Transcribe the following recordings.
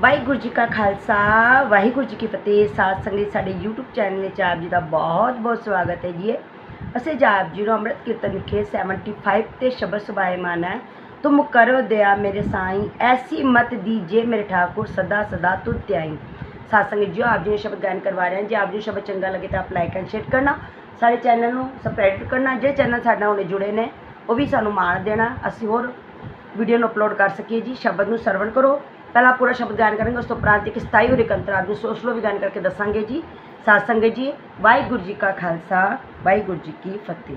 ਵਾਹਿਗੁਰੂ ਜੀ ਕਾ ਖਾਲਸਾ, ਵਾਹਿਗੁਰੂ ਜੀ ਕੀ ਫਤਿਹ। ਸਾਧ ਸੰਗਤ ਸਾਡੇ YouTube ਚੈਨਲ ਵਿੱਚ ਆਪ ਜੀ ਦਾ ਬਹੁਤ ਬਹੁਤ ਸਵਾਗਤ ਹੈ ਜੀ। ਅਸੀਂ ਜਾਪ ਜੀ ਨੂੰ ਅੰਮ੍ਰਿਤ ਕੀਰਤਨ ਲਿਖੇ 75 ਤੇ ਸ਼ਬਦ ਸੁਭਾਇਮਾਨ ਹੈ। ਤੁਮ ਕਰੋ ਦਇਆ ਮੇਰੇ ਸਾਈਂ, ਐਸੀ ਮਤ ਦੀਜੇ ਮੇਰੇ ਠਾਕੁਰ, ਸਦਾ ਸਦਾ ਤੁਧ ਧਿਆਈ ਸਾਧ ਸੰਗਤ ਜੀ, ਆਪ ਜੀ ਨੇ ਸ਼ਬਦ ਗਾਇਨ ਕਰਵਾ ਰਹੇ ਹਾਂ। ਜੇ ਆਪ ਜੀ ਨੂੰ ਸ਼ਬਦ ਚੰਗਾ ਲੱਗੇ ਤਾਂ ਆਪ ਲਾਈਕ ਐਂਡ ਸ਼ੇਅਰ ਕਰਨਾ। ਸਾਡੇ ਚੈਨਲ ਨੂੰ ਸਬਸਕ੍ਰਾਈਬ ਕਰਨਾ। ਜਿਹੜੇ ਚੈਨਲ ਸਾਡਾ ਹੁਣੇ ਜੁੜੇ ਨੇ, ਉਹ ਵੀ ਸਾਨੂੰ ਮਾਣ ਦੇਣਾ। ਅਸੀਂ ਹੋਰ ਵੀਡੀਓ ਨੂੰ ਅਪਲੋਡ ਕਰ ਸਕੀਏ ਜੀ। ਸ਼ਬਦ ਨੂੰ ਸਰਵਣ ਕਰੋ। ਪਹਿਲਾਂ ਪੂਰਾ ਸ਼ਬਦ ਗਾਇਨ ਕਰਾਂਗੇ ਉਸ ਤੋਂ ਉਪਰੰਤ ਇੱਕ ਸਥਾਈ ਔਰ ਇਕੰਤਰਾ ਨੂੰ ਸੋਚ ਲੋ ਵੀ ਗਾਇਨ ਕਰਕੇ ਦੱਸਾਂਗੇ ਜੀ ਸਾਧ ਸੰਗਤ ਜੀ ਵਾਹਿਗੁਰੂ ਜੀ ਕਾ ਖਾਲਸਾ ਵਾਹਿਗੁਰੂ ਜੀ ਕੀ ਫਤਿਹ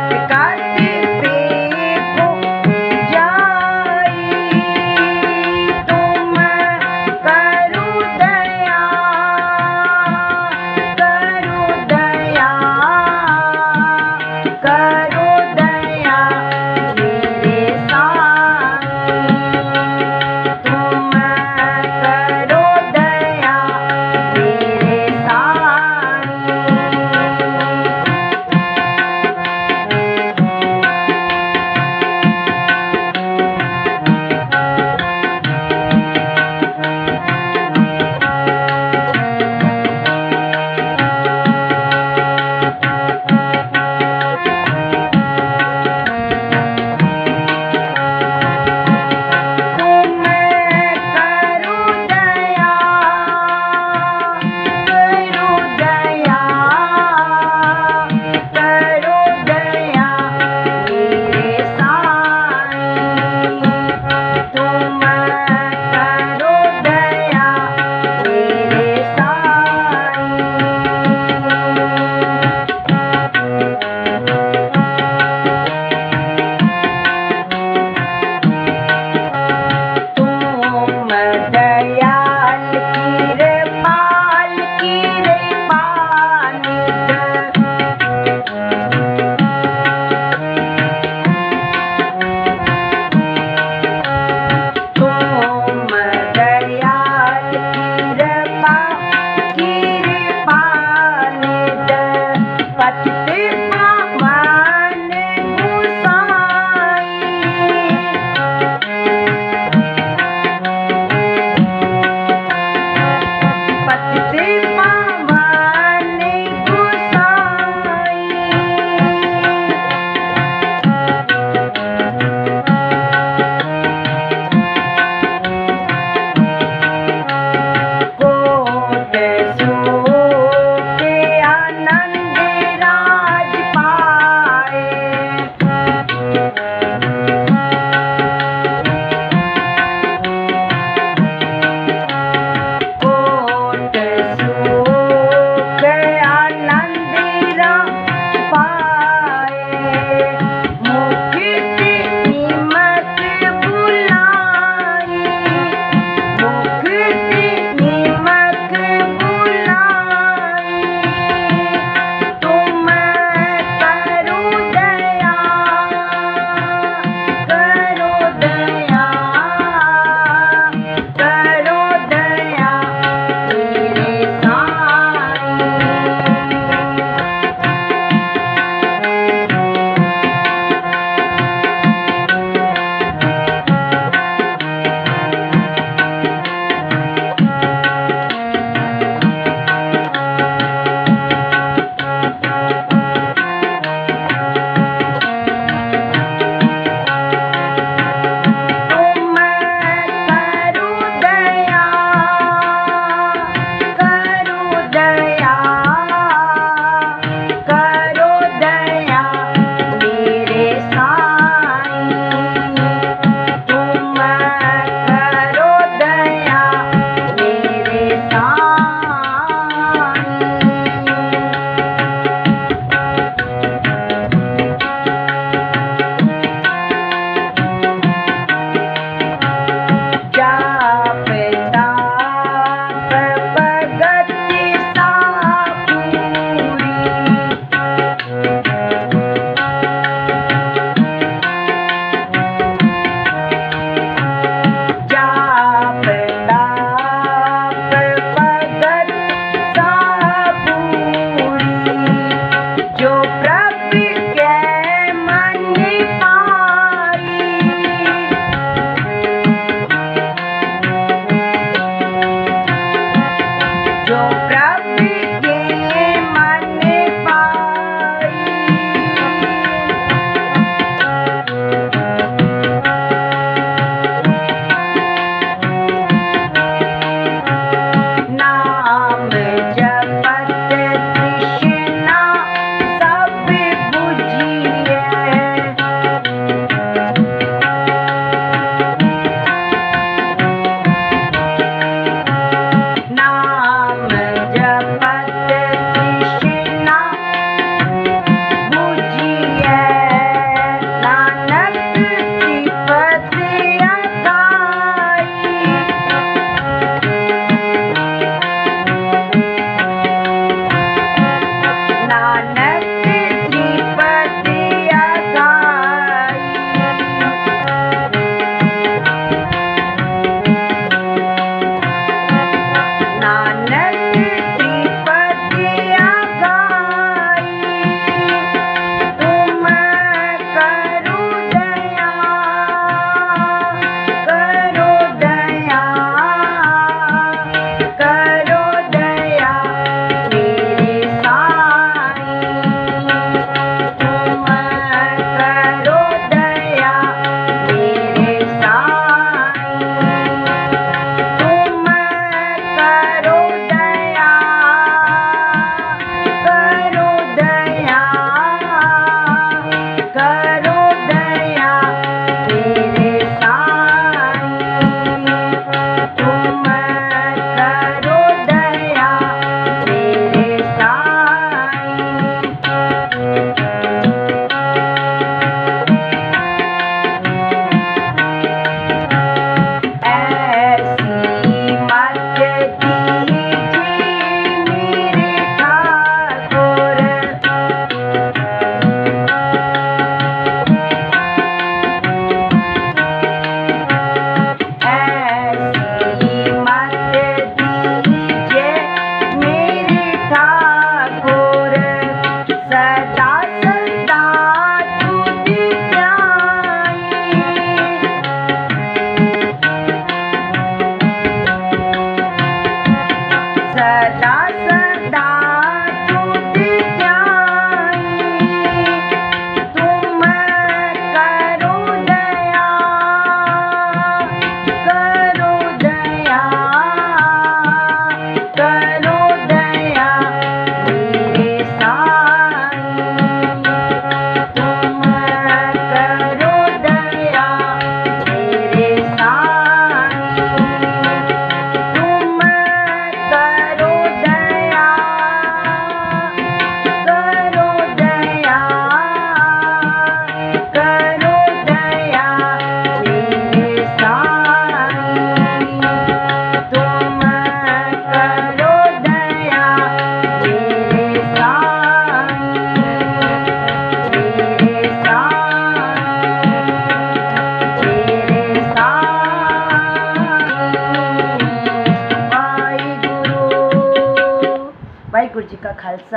कट कट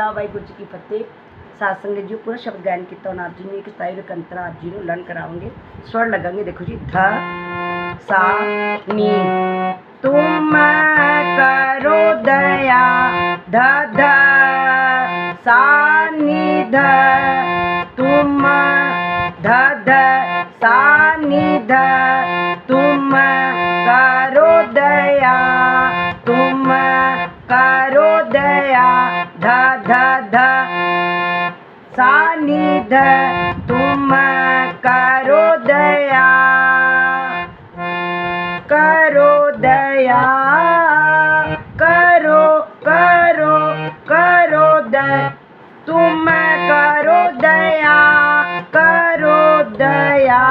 ਖਾਲਸਾ ਵਾਹਿਗੁਰੂ ਜੀ ਕੀ ਫਤਿਹ ਸਾਧ ਸੰਗਤ ਜੀ ਪੂਰਾ ਸ਼ਬਦ ਗਾਇਨ ਕੀਤਾ ਹੁਣ ਆਪ ਜੀ ਨੂੰ ਇੱਕ ਸਤਾਈ ਰਕੰਤਰਾ ਆਪ ਜੀ ਨੂੰ ਲਰਨ ਕਰਾਵਾਂਗੇ ਸਵਰ लगाएंगे देखो जी ध सा नी तुम करो दया ध ध सा नी ध तुम ध ध सा नी ध तुम करो ध ध ध। सानिध तुम करो दया। करो दया। करो करो करो द। तुम करो दया। करो दया।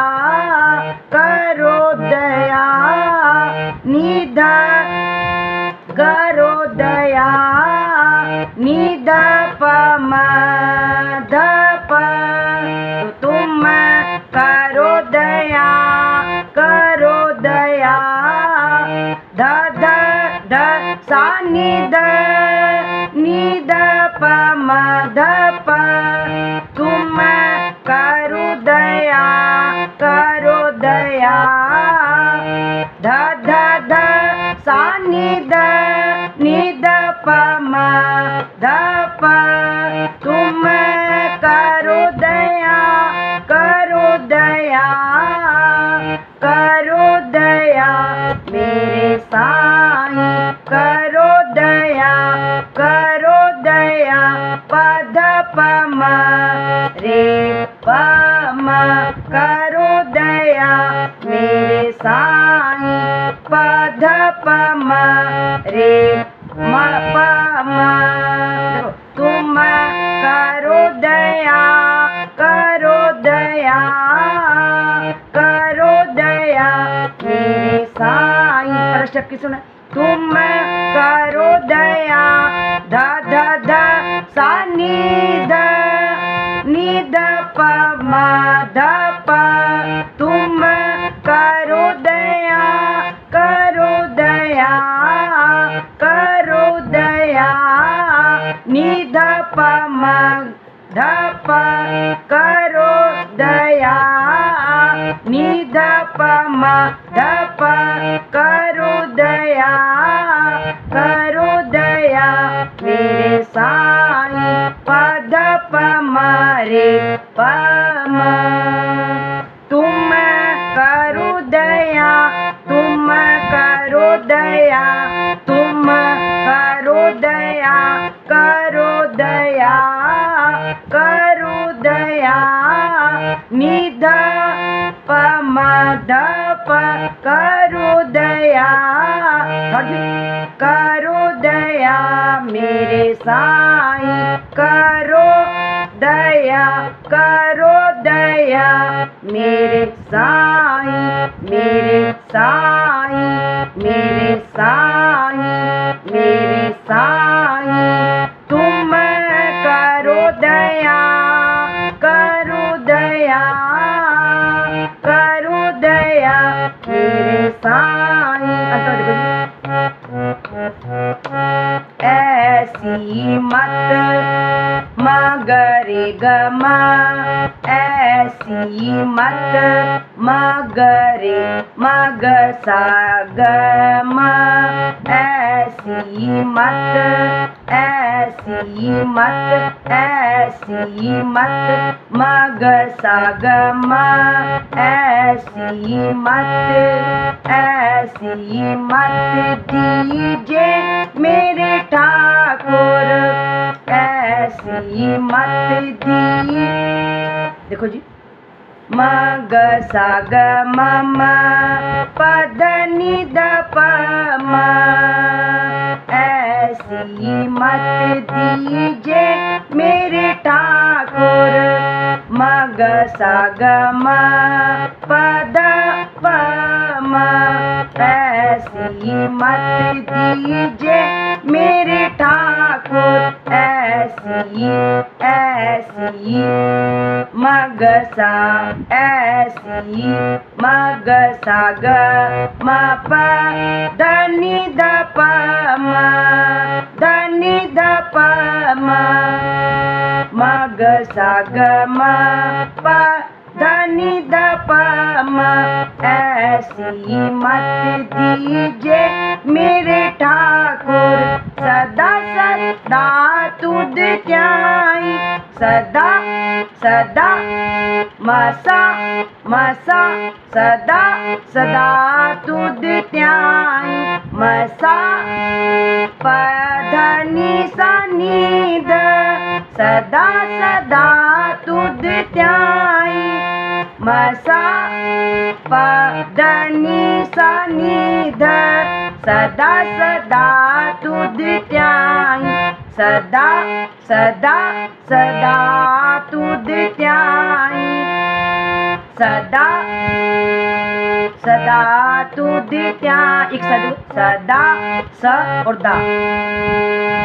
करो दया। निध करो सा निध निध पम धप तुम करो दया करो दया ध की सुन। तुम करो दया, ध ध ध, सा, निध निध प, म, ध, प। तुम करो दया करो दया करो दया। निध प, म, ध, प, करो दया। निध प, म, ध प रे प तुम करो दया, तुम करो दया, तुम करो दया करो दया करो दया। निध पम धप करो दया। करो दया मेरे साईं, करो दया करो दया। मेरे साईं मेरे साईं मेरे साईं मेरे साईं। तुम करो दया करो दया करो दया। मेरे साईं। अंतर गरे गमा, ऐसी मत मगरे, मगर सा ऐसी मत ऐसी मत ऐसी मत मग सागमा, ऐसी मत ऐसी मत दीजे मेरे ठाकुर। ऐसी मत दिए देखो जी, मग साग मम पद प म ऐसी मत दीजे मेरे ठाकुर। मग ग म, पद प। प म ऐसी मत दीजे मेरे ठाकुर, ऐसी ऐसी मगसा ऐसी मगसा ग म प धनी ध प म धनी ध प म मगसा ग म प धनी दपमा ऐसी मत दीजे मेरे ठाकुर। सदा सदा तुद त्याई सदा सदा मसा मसा सदा सदा तुद त्याई मसा पधनी सनिद सदा सदा तुद त्याई मसा पधनी सनिध सदा सदा तुद त्याई सदा सदा सदा तुद त्याई। सदा सदा तुद त्या एक साथ सदा, स और दा।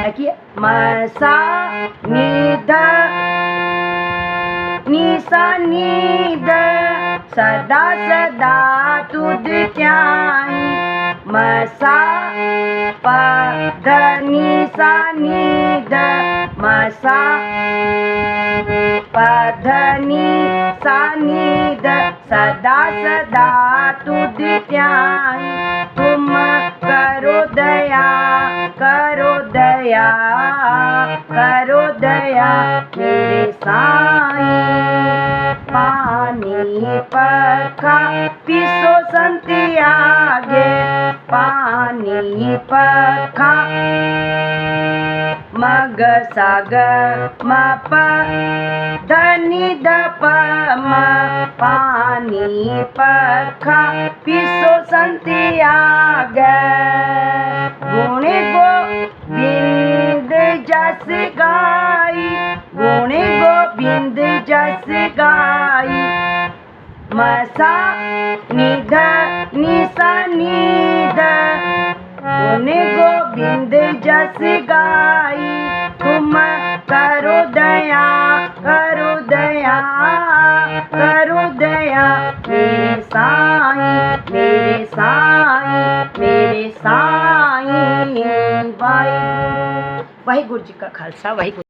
देखिए मसा निध निसा निध सदा सदा तुद त्याई मसा प ध निसा निध मसा प ध नि सा निध सदा सदा तुद त्याई तुम करो दया करो दया करो दया मेरे साई, पानी पखा पिसो संति आगे, पानी पखा। मग साग म प धनी द प म, पानी पखा। पिसो संति आगे, गुणे गो बिंद जस गाई। गुणे गोबिंद जस गाई। मसा निध गुणे गोबिंद जस गाई तुम करो दया करो दया करो दया मेरे साई मेरे साई मेरे साई वाहिगुरु वाहिगुरु जी का खालसा वाहिगुरु